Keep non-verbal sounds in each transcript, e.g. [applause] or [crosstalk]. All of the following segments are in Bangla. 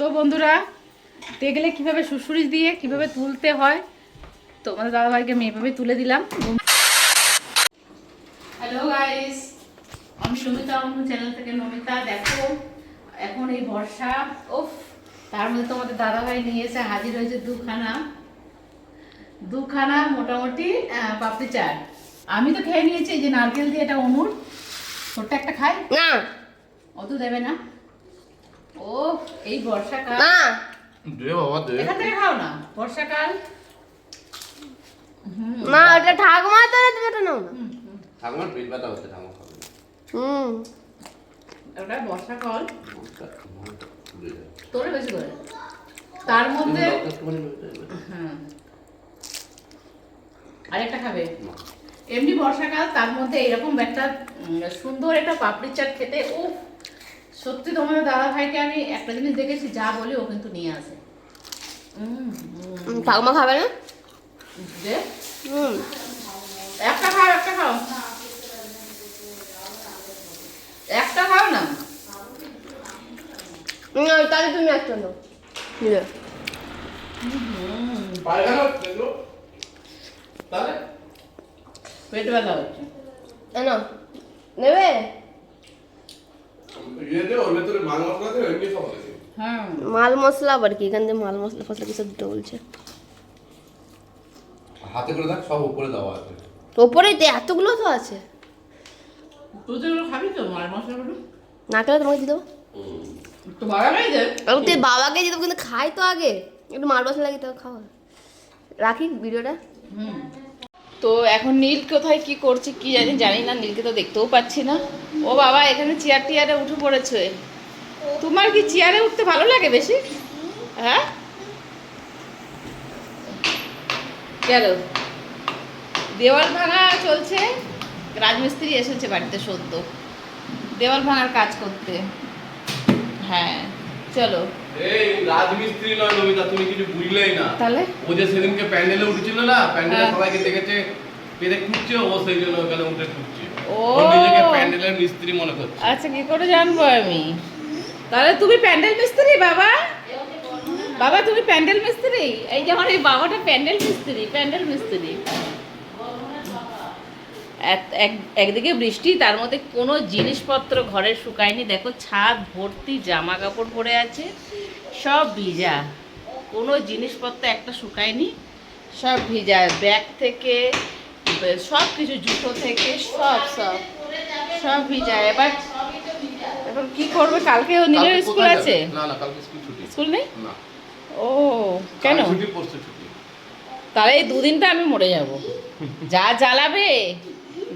তো বন্ধুরা দেখলে কীভাবে সুসুরি দিয়ে কীভাবে তুলতে হয়? তোমাদের দাদাভাইকে আমি এভাবে তুলে দিলাম। হ্যালো গাইস আমি সুমিতা অনু চ্যানেল থেকে নমিতা দেখো এখন এই বর্ষা ওফ তার মধ্যে তোমাদের দাদাভাই নিয়ে এসে হাজির হয়েছে দুখানা। দুখানা মোটামুটি পাপড়ি চাট। আমি তো খেয়ে নিয়েছি যে নারকেল দিয়ে এটা অনুর ছোট্ট একটা খাই। না। অত দেবে না। ও এই বর্ষাকাল। না দে বাবা দে। এখান থেকে খাও না বর্ষাকাল। মা ওটা ঠাকুমা তো তুমি নাও না। ঠাকুমার পেট ব্যথা হচ্ছে ঠাকুমা খাবে। হুম। ওটা বর্ষাকাল। তোরে বেশি করে। তার মধ্যে। হ্যাঁ আরেকটা খাবে। এমনি বর্ষাকাল তার মধ্যে এরকম একটা সুন্দর একটা পাপড়ি চাট খেতে ও সত্যি তোমার দাদা ভাইকে আমি একটা জিনিস দেখেছি যা বলি ও কিন্তু নিয়ে আসে। ঠাকুমা খাবে না? হুম একটা খাও একটা খাও। একটা খাও না? তাহলে তুমি একটা নাও। পেট ব্যথা হচ্ছে। নেবে? মাল মশলা হ্যাঁ। মাল মশলা আবার কি? এখান থেকে মাল মশলা ফসলা কিছু দিতে বলছে। হাতে করে দেখ সব উপরে দেওয়া আছে। ওপরেই তো এতগুলো তো আছে। তুই তো এগুলো খাবি তো মাল মশলাগুলো না খেলে তোমাকে দিয়ে দেবো। তো বাবা খাই দে। আমি তুই বাবাকে দিয়ে দেবো কিন্তু খাই তো আগে। একটু মাল মশলা লাগিয়ে তো খাওয়া। রাখি ভিডিওটা। হুম। তো এখন নীল কোথায় কি করছে কি জানি জানি না, নীলকে তো দেখতেও পাচ্ছি না। ও বাবা, এখানে চেয়ার টিয়ারে উঠে পড়েছে। তোমার কি চেয়ারে উঠতে ভালো লাগে বেশি? হ্যাঁ? কেন? দেওয়াল ভাঙা চলছে। রাজমিস্ত্রি এসেছে বাড়িতে সদ্য। দেওয়াল ভাঙার কাজ করতে। হ্যাঁ চলো। এই রাজমিস্ত্রি নয় তুমি কিছু বুঝলেই না। তাহলে? ও যে সেদিনকে প্যান্ডেলে উঠেছিল না প্যান্ডেলে হ্যাঁ। সবাইকে দেখেছে পেরে খুঁজছে ও সেই জন্য ওখানে উঠে খুঁজছে। ও। নিজেকে প্যান্ডেলের মিস্ত্রি মনে করছে। আচ্ছা কি করে জানব আমি? তাহলে তুমি প্যান্ডেল মিস্ত্রি বাবা? বাবা তুমি প্যান্ডেল মিস্ত্রি? এই যে আমার এই বাবাটা প্যান্ডেল মিস্ত্রি প্যান্ডেল মিস্ত্রি। এক- এক- একদিকে বৃষ্টি তার মধ্যে কোনো জিনিসপত্র ঘরে শুকায়নি। দেখো ছাদ ভর্তি জামা কাপড় পরে আছে। সব ভিজা। কোনো জিনিসপত্র একটা শুকায়নি সব ভিজা। ব্যাগ থেকে সব কিছু জুতো থেকে সব সব সব ভিজা। এবার এখন কি করবে? কালকেও নীলের কালকে স্কুল আছে? না না কালকে স্কুল ছুটি। স্কুল নেই? না। ও কেন? ছুটি পড়ছে ছুটি। তাহলে এই দুদিনটা আমি মরে যাব। যা জ্বালাবে।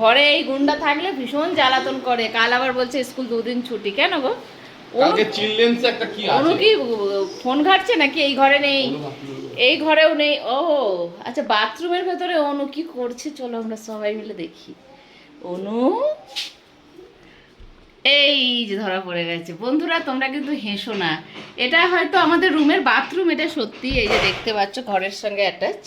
ঘরে এই গুন্ডা থাকলে ভীষণ জ্বালাতন করে। কাল আবার বলছে স্কুল দুদিন ছুটি। কেন গো? ও কালকে চিলড্রেন্স একটা কি অনু আছে? কি ফোন ঘাটছে নাকি? এই ঘরে নেই। এই ঘরেও নেই। ও আচ্ছা বাথরুমের ভেতরে অনু কি করছে? চলো আমরা সবাই মিলে দেখি। অনু? এই যে ধরা পড়ে গেছে। বন্ধুরা তোমরা কিন্তু হেসো না। এটা হয়তো আমাদের রুমের বাথরুম এটা সত্যি। এই যে দেখতে পাচ্ছ ঘরের সঙ্গে অ্যাটাচ।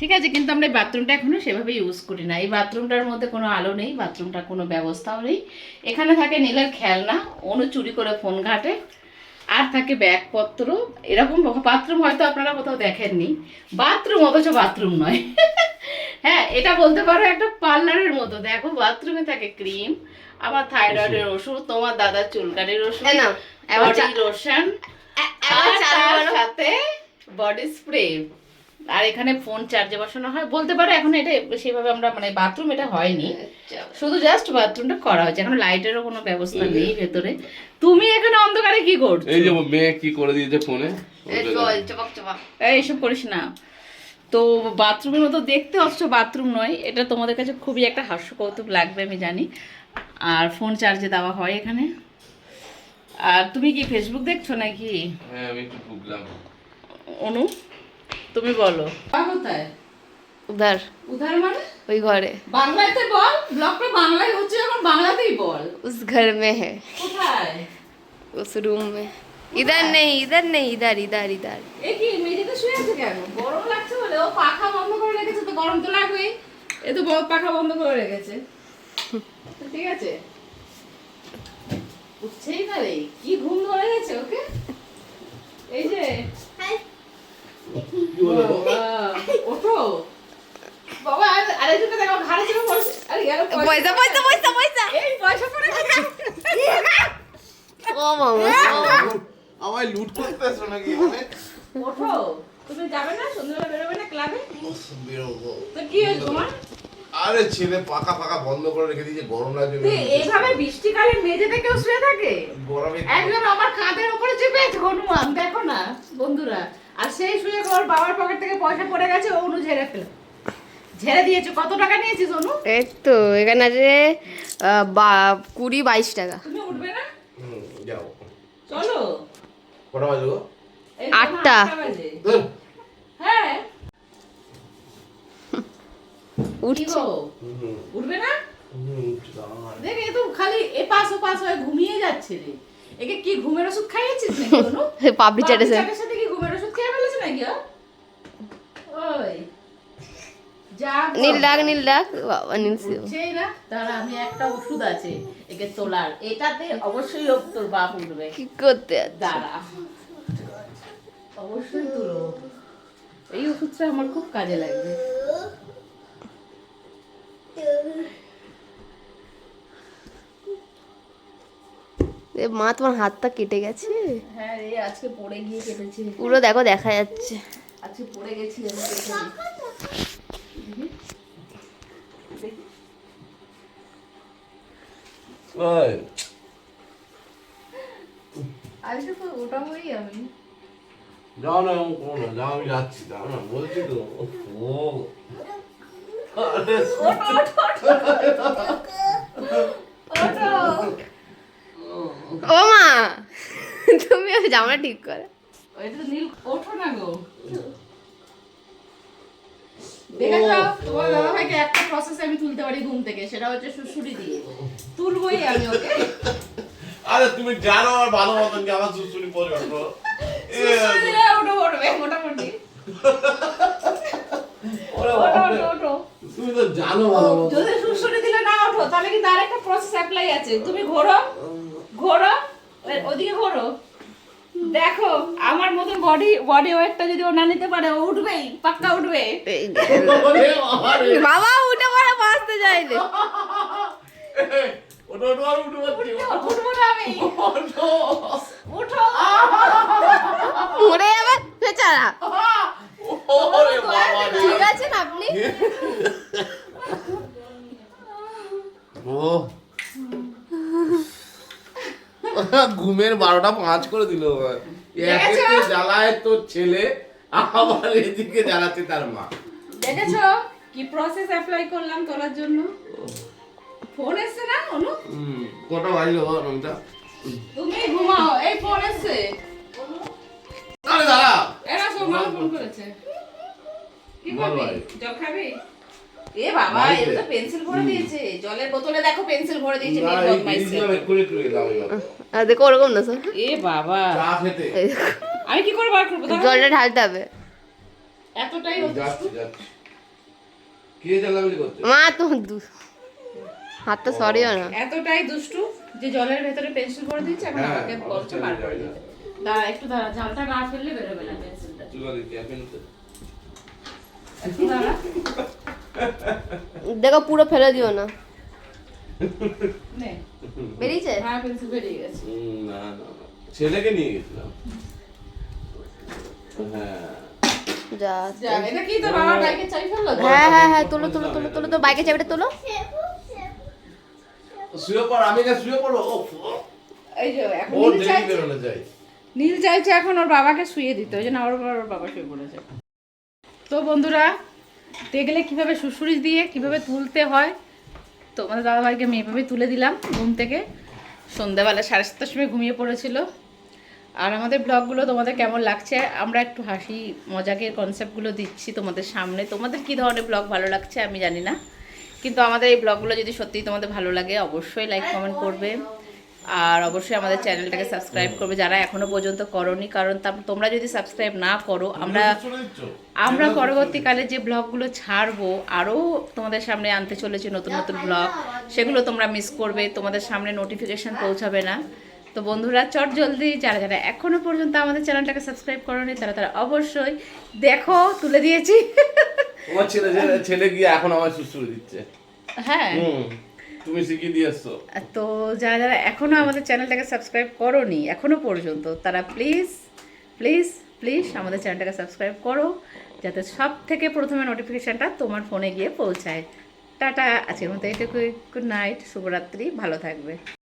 ঠিক আছে কিন্তু আমরা এই বাথরুমটা এখনও সেভাবে ইউজ করি না। এই বাথরুমটার মধ্যে কোনো আলো নেই বাথরুমটার কোনো ব্যবস্থাও নেই। এখানে থাকে নীলের খেলনা অনু চুরি করে ফোন ঘাটে। আর থাকে ব্যাগপত্র। এরকম বাথরুম হয়তো আপনারা কোথাও দেখেননি। বাথরুম অথচ বাথরুম নয়। [laughs] হ্যাঁ এটা বলতে পারো একটা পার্লারের মতো। দেখো বাথরুমে থাকে ক্রিম আবার থাইরয়েডের ওষুধ তোমার দাদার চুলকানির ওষুধ চা- লোশন আর। সাথে বডি স্প্রে আর এখানে ফোন চার্জে বসানো হয়। বলতে পারো এখন এটা সেভাবে আমরা মানে বাথরুম এটা হয়নি। শুধু জাস্ট বাথরুমটা করা হয়েছে। এখন লাইটেরও কোনো ব্যবস্থা নেই ভেতরে। তুমি এখানে অন্ধকারে কি করছ? এই যে মেয়ে কি করে দিয়েছে ফোনে? এই জল, চপাক চপাক। এই, এইসব করিস না। তো বাথরুমের মতো দেখতে অথচ বাথরুম নয়। এটা তোমাদের কাছে খুবই একটা হাস্য কৌতুক লাগবে আমি জানি। আর ফোন চার্জে দেওয়া হয় এখানে। আর তুমি কি ফেসবুক দেখছ নাকি? হ্যাঁ আমি একটু অনু? তুমি বলো কোথায় উধার উধার মানে ওই ঘরে বাংলাতে বল ব্লগটা বাংলায় হচ্ছে এখন বাংলাতেই বল उस घर में है কোথায় उस रूम में इधर नहीं इधर नहीं इधर इधर इधर এ কি মেঝেতে শুয়ে আছে কেন গরম লাগছে বলে ও পাখা বন্ধ করে রেখেছে তো গরম তো লাগবেই এ তো বহুত পাখা বন্ধ করে রেখেছে তো ঠিক আছে উঠছেই না রে কি ঘুম ধরে গেছে ওকে কি বলে ওঠো বাবা আরেকজনকে দেখো ঘাড়ে চেপে পড়ছে আরে গেল পয়সা পয়সা পয়সা পয়সা। এই পয়সা পড়ে ও বাবা আমায় লুট করতেছো নাকি ওঠো তুমি যাবে না সন্ধ্যাবেলা বেরোবে না ক্লাবে বেরোবো তো কি তোমার আরে ছেলে পাকা পাকা বন্ধ করে রেখে দিয়েছে গরম লাগবে এইভাবে বৃষ্টি বৃষ্টিকালে মেঝেতে কেউ শুয়ে থাকে? গরমে একদম আমার কাঁধের উপরে চেপে হনুমান দেখো না বন্ধুরা। আর সেই শুয়ে ওর বাবার পকেট থেকে পয়সা পড়ে গেছে ও অনু ঝেড়ে ফেলে। ঝেড়ে দিয়েছে কত টাকা নিয়েছিস অনু? এই তো এখানে আছে কুড়ি বাইশ টাকা। তুমি উঠবে না? হুম, যাও। চলো। কটা বাজে তো আটটা। হ্যাঁ। [laughs] উঠছে। উঠবে না? দেখ এ তো খালি এপাশ ওপাশ হয়ে ঘুমিয়ে যাচ্ছে রে। একে কি ঘুমের ওষুধ খাইয়েছিস নাকি অনু? [laughs] পাপড়ি চাটেছে চাটের সাথে কি ঘুমের ওষুধ খেয়ে ফেলেছে নাকি ওই। নীল ডাক নীল ডাক বাবা নীল শিব। আমি একটা ওষুধ আছে। একে তোলার। এটাতে অবশ্যই তোর বাপ উঠবে। কি করতে দাঁড়া। অবশ্যই তুলো এই ওষুধটা আমার খুব কাজে লাগবে। মা তোমার হাতটা কেটে গেছে? হ্যাঁ রে আজকে পড়ে গিয়ে কেটেছে। পুরো দেখো দেখা যাচ্ছে। আজকে পড়ে গেছি আমি আজকে তো ওটাবই আমি। যাও না আমি যাচ্ছি যাও না বলছি তো। ও। আরে, ও মা তুমি ওই জামাটা ঠিক করে। নীল ওঠো না গো। দেখেছ তোমার দাদা ভাইকে একটা প্রসেস আমি তুলতে পারি ঘুম থেকে সেটা হচ্ছে শুশুরি দিয়ে। তুলবই আমি ওকে। আরে তুমি জানো আমার ভালো মতন কি আমার সুসুরি পরে ওঠো? এ, দিলে ওঠো উঠবে মোটামুটি। ওরে ওঠো বাপরে, ওঠো ওঠো। তুমি তো জানো ভালো যদি শুশুরি দিলে না ওঠো তাহলে কি তার একটা প্রসেস অ্যাপ্লাই আছে। তুমি ঘোরো। ঘোরো ওদিকে ঘোরো। দেখো আমার মতন বডি বডি ওয়েটটা যদি ও না নিতে পারে ও উঠবেই পাক্কা উঠবে। এই বাবা উঠে পড়ে বাঁচতে [laughs] মরে যাবে বেচারা। ঠিক আছেন আপনি? ও ঘুমের বারোটা পাঁচ করে দিল একে জ্বালায় তোর ছেলে আবার এদিকে জ্বালাচ্ছে তার মা। দেখেছ? কি প্রসেস অ্যাপ্লাই করলাম তোলার জন্য? ফোন এসছে না অনু? কটা বাজলো তুমি ঘুমাও এই ফোন এসছে। আরে দাঁড়া। এরা সোমা ফোন করেছে। কি করবি? জল খাবি? এ বাবা রে। পেন্সিল ভরে দিয়েছে জলের বোতলে দেখো পেন্সিল ভরে দিয়েছে। আর দেখো ওরকম না স্যার। এ বাবা। চা খেতে। এই দেখো, আমি কি করে বার করব? জলটা ঢালতে হবে। এতটাই মা হাতটা সরিও না। এতটাই দুষ্টু যে জলের ভেতরে পেন্সিল ভরে দিয়েছে এখন হ্যাঁ, আমাকে বলছে বার করে দিতে দাঁড়া একটু দাঁড়া জালটা না ফেললে বেরোবে না পেন্সিলটা। একটু দাঁড়া। দেখো পুরো ফেলে দিও না। বেরিয়েছে? হ্যাঁ পেন্সিল বেরিয়ে গেছে। না না না। ছেলেকে নিয়ে গেছিলাম। হ্যাঁ? হ্যাঁ হ্যাঁ হ্যাঁ তোলো তোলো তোলো তোলো তো বাইকে চাবিটা তোলো। শুয়ে পড় আমি না শুয়ে পড়ো এই যে এখন নীল চাইছে। নীল চাইছে এখন ওর বাবাকে শুয়ে দিতে ওই জন্য ওর বাবা শুয়ে পড়েছে। তো বন্ধুরা দেখলে কীভাবে শুশুরি দিয়ে কীভাবে তুলতে হয়। তোমাদের দাদাভাইকে আমি এভাবে তুলে দিলাম ঘুম থেকে। সন্ধ্যাবেলা সাড়ে সাতটার সময় ঘুমিয়ে পড়েছিল। আর আমাদের ব্লগগুলো তোমাদের কেমন লাগছে? আমরা একটু হাসি মজাকের কনসেপ্টগুলো দিচ্ছি তোমাদের সামনে। তোমাদের কি ধরনের ব্লগ ভালো লাগছে আমি জানি না। কিন্তু আমাদের এই ব্লগগুলো যদি সত্যিই তোমাদের ভালো লাগে অবশ্যই লাইক কমেন্ট করবে। আর অবশ্যই আমাদের চ্যানেলটাকে সাবস্ক্রাইব করবে। যারা এখনও পর্যন্ত করনি কারণ তা- তোমরা যদি সাবস্ক্রাইব না করো আমরা আমরা পরবর্তীকালে যে ব্লগগুলো ছাড়বো আরও তোমাদের সামনে আনতে চলেছে নতুন নতুন ব্লগ সেগুলো তোমরা মিস করবে তোমাদের সামনে নোটিফিকেশান পৌঁছাবে না। তো বন্ধুরা চট জলদি যারা যারা এখনও পর্যন্ত আমাদের চ্যানেলটাকে সাবস্ক্রাইব করোনি তারা তারা অবশ্যই দেখো তুলে দিয়েছি। তোমার ছেলে ছেলে- গিয়ে এখন আমার শুশুরে দিচ্ছে। হ্যাঁ। হুম। তুমি শিখিয়ে দিয়ে আসছো। তো যারা যারা এখনও আমাদের চ্যানেলটাকে সাবস্ক্রাইব করোনি, এখনও পর্যন্ত, তারা প্লিজ প্লিজ প্লিজ আমাদের চ্যানেলটাকে সাবস্ক্রাইব করো, যাতে সব থেকে প্রথমে নোটিফিকেশানটা তোমার ফোনে গিয়ে পৌঁছায়। টাটা, আজকের মতো এটুকুই গুড নাইট শুভরাত্রি, ভালো থাকবে।